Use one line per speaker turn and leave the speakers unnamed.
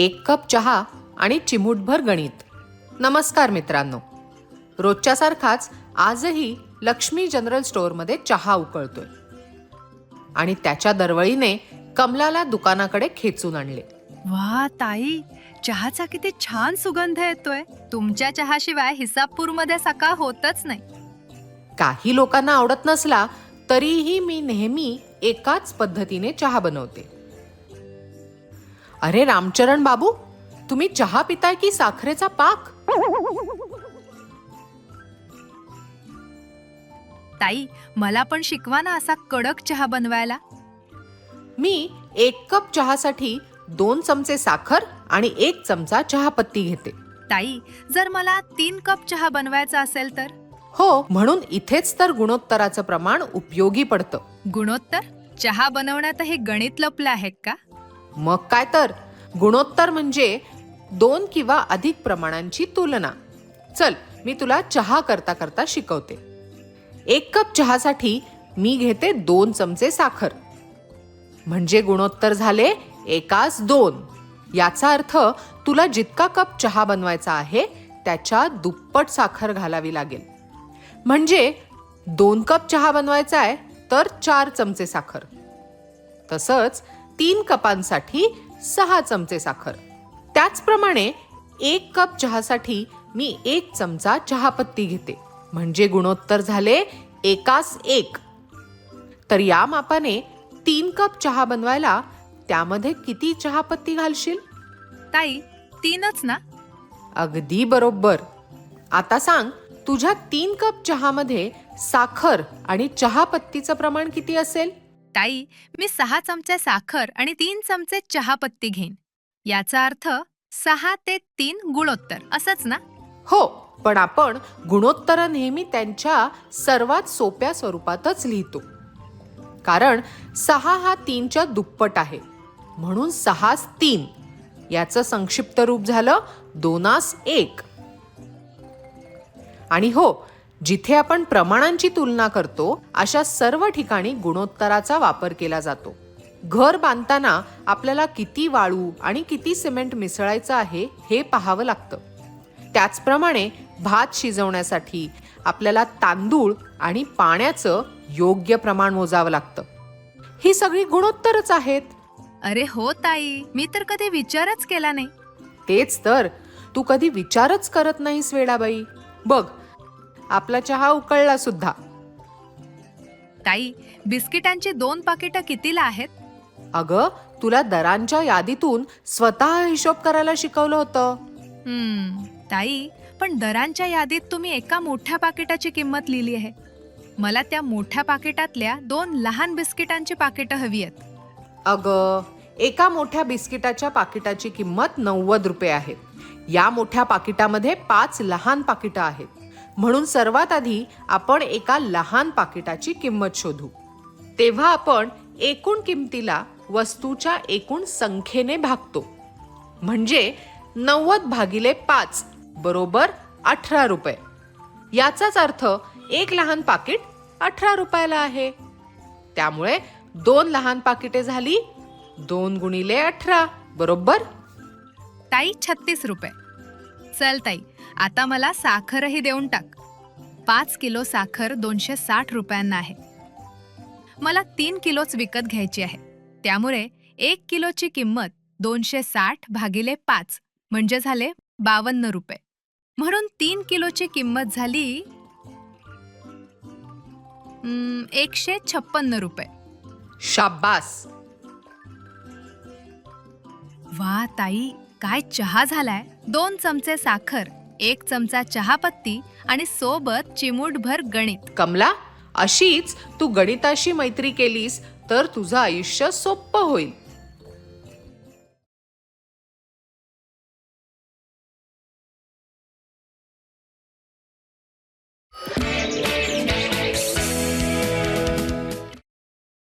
एक कप चहा आणि चिमूटभर गणित. नमस्कार मित्रांनो. रोजच्यासारखाच आजही लक्ष्मी जनरल स्टोअरमध्ये चहा उकळतोय. आणि त्याच्या दरवळीने कमलाला दुकानाकडे खेचून आणले.
वा ताई चहाचा किती छान सुगंध येतोय. तुमच्या चहाशिवाय हिसाबपूरमध्ये सकाळ होतच नाही.
काही लोकांना आवडत नसला तरीही मी नेहमी एकाच पद्धतीने चहा बनवते. अरे रामचरण बाबू तुम्ही चहा पिताय की साखरेचा पाक?
ताई मला पण शिकवा ना असा कडक चहा बनवायला.
मी एक कप चहासाठी दोन चमचे साखर आणि एक चमचा चहापत्ती घेते.
ताई जर मला तीन कप चहा बनवायचा असेल तर?
हो म्हणून इथेच तर गुणोत्तराचं प्रमाण उपयोगी पडतं.
गुणोत्तर? चहा बनवण्यात हे गणित लपलं आहे का?
मग काय तर? गुणोत्तर म्हणजे दोन किंवा अधिक प्रमाणांची तुलना. चल मी तुला चहा करता करता शिकवते. एक कप चहासाठी मी घेते दोन चमचे साखर. म्हणजे गुणोत्तर झाले एकास दोन. याचा अर्थ तुला जितका कप चहा बनवायचा आहे त्याच्या दुप्पट साखर घालावी लागेल. म्हणजे दोन कप चहा बनवायचा आहे तर चार चमचे साखर. तसंच तीन कपांसाठी सहा चमचे साखर. त्याचप्रमाणे एक कप चहासाठी मी एक चमचा चहापत्ती घेते. म्हणजे गुणोत्तर झाले एकास एक. तर या मापाने तीन कप चहा बनवायला त्यामध्ये किती चहापत्ती घालशील?
ताई तीनच ना?
अगदी बरोबर. आता सांग तुझ्या तीन कप चहामध्ये साखर आणि चहापत्तीचं प्रमाण किती असेल?
ताई मी सहा चमचे साखर आणि तीन चमचे चहापत्ती घेईन. याचा अर्थ सहा ते तीन गुणोत्तर. असंच ना?
हो पण आपण गुणोत्तर नेहमी त्यांच्या सर्वात सोप्या स्वरूपातच लिहितो. कारण सहा हा तीनच्या दुप्पट आहे. म्हणून सहास तीन. याचं संक्षिप्त रूप झालं दोनास एक. आणि हो जिथे आपण प्रमाणांची तुलना करतो अशा सर्व ठिकाणी गुणोत्तराचा वापर केला जातो. घर बांधताना आपल्याला किती वाळू आणि किती सिमेंट मिसळायचं आहे हे पाहावं लागतं. त्याचप्रमाणे भात शिजवण्यासाठी आपल्याला तांदूळ आणि पाण्याचं योग्य प्रमाण मोजावं लागतं. ही सगळी गुणोत्तरच आहेत.
अरे हो ताई. मी तर कधी विचारच केला नाही.
तेच तर. तू कधी विचारच करत नाहीस वेडाबाई. बघ आपला चहा उकळला सुद्धा.
ताई बिस्किटांची दोन पाकिटं कितीला आहेत?
अगं तुला दरांच्या यादीतून स्वतः हिशोब करायला शिकवलं होतं.
हम्म ताई पण दरांच्या यादीत तुम्ही एका मोठ्या पाकिटाची किंमत लिहिली आहे. मला त्या मोठ्या पाकिटातल्या दोन लहान बिस्किटांची पाकिटं हवी आहेत.
अगं एका मोठ्या बिस्किटाच्या पाकिटाची किंमत नव्वद रुपये आहे. या मोठ्या पाकिटामध्ये पाच लहान पाकिटं आहेत. म्हणून सर्वात आधी आपण एका लहान पाकिटाची किंमत शोधू. तेव्हा आपण एकूण किमतीला वस्तूच्या एकूण संख्येने भागतो. म्हणजे नव्वद भागिले पाच बरोबर अठरा रुपये. याचाच अर्थ एक लहान पाकिट अठरा रुपयाला आहे. त्यामुळे दोन लहान पाकिटे झाली दोन गुणिले अठरा बरोबर
ताई छत्तीस रुपये. चल ताई आता मला साखरही देऊन टाक. पाच किलो साखर दोनशे साठ रुपयांना आहे. मला तीन किलोच विकत घ्यायची आहे. त्यामुळे एक किलोची किंमत दोनशे साठ भागिले पाच म्हणजे झाले बावन्न रुपये. म्हणून तीन किलोची किंमत झाली एकशे छप्पन्न रुपये.
शाब्बास
वा ताई काय चहा झालाय? दोन चमचे साखर. एक चमचा चहापत्ती आणि सोबत चिमूटभर गणित.
कमला अशीच तू गणिताशी मैत्री केलीस तर तुझं आयुष्य सोपं होईल.